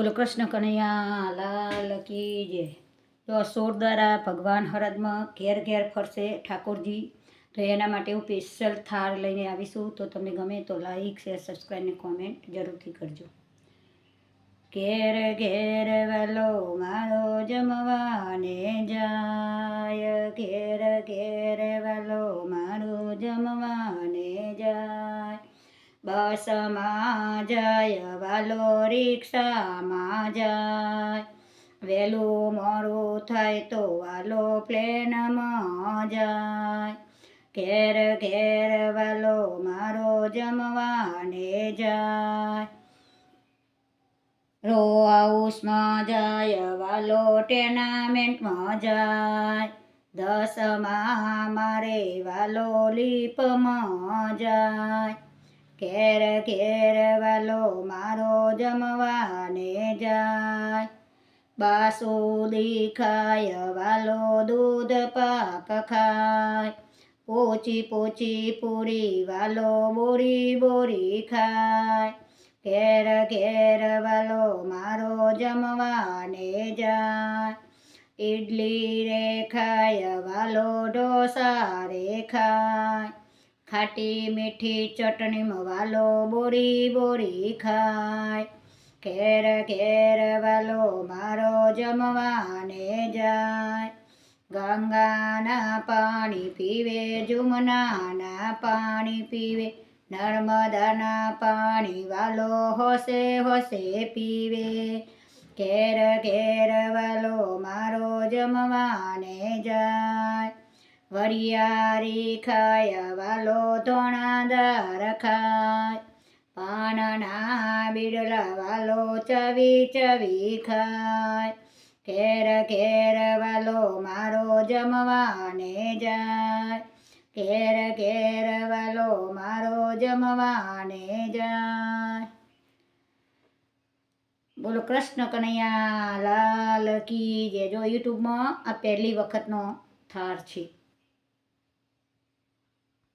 બોલો, કૃષ્ણ કનૈયા, લાલ કી જય. તો સોળ દ્વારા ભગવાન હરદમાં ઘેર ઘેર ફરશે ઠાકોરજી. તો એના માટે હું સ્પેશિયલ થાળ લઈને આવીશું. તો તમને ગમે તો લાઈક શેર સબસ્ક્રાઈબ ને કોમેન્ટ જરૂરથી કરજો. ઘેર ઘેર વાલો મારો જમવાને જાય. ઘેર ઘેર વાલો બસમાં જાય, વાલો રિક્ષામાં જાય. વહેલું મોડું થાય તો વાલો પ્લેનમાં જાય. ઘેર ઘેર વાલો મારો જમવાને જાય. રો હાઉસમાં જાય, વાલો ટેનામેન્ટમાં જાય. દસમાં મારે વાલો લીપમાં જાય. ઘેર ઘેર વાલો મારો જમવાને જાય. બાસુદી ખાય વાલો દૂધ પાક ખાય. પોચી પોચી પૂરી, વાલો બોરી બોરી ખાય. ઘેર ઘેર વાલો મારો જમવાને જાય. ઇડલી રે ખાય વાલો ઢોસા રે ખાય ખાટી મીઠી ચટણીમાં વાલો બોરી બોરી ખાય. ઘેર ઘેર વાલો મારો જમવાને જાય. ગંગાના પાણી પીવે, જુમનાના પાણી પીવે, નર્મદાના પાણી વાલો હોશે હોશે પીવે. ઘેર ઘેર વાલો મારો જમવાને જાય. વરિયારી ખાય વાલો ધોણાદાર ખાય પાનના બીડલા વાલો ચવી ચવી ખાય ઘેર ઘેર વાલો મારો જમવાને જાય, ઘેર ઘેર વાલો મારો જમવાને જાય. બોલો કૃષ્ણ કનૈયા લાલ કી જે જો યુટ્યુબમાં આ પહેલી વખતનો થાર છે.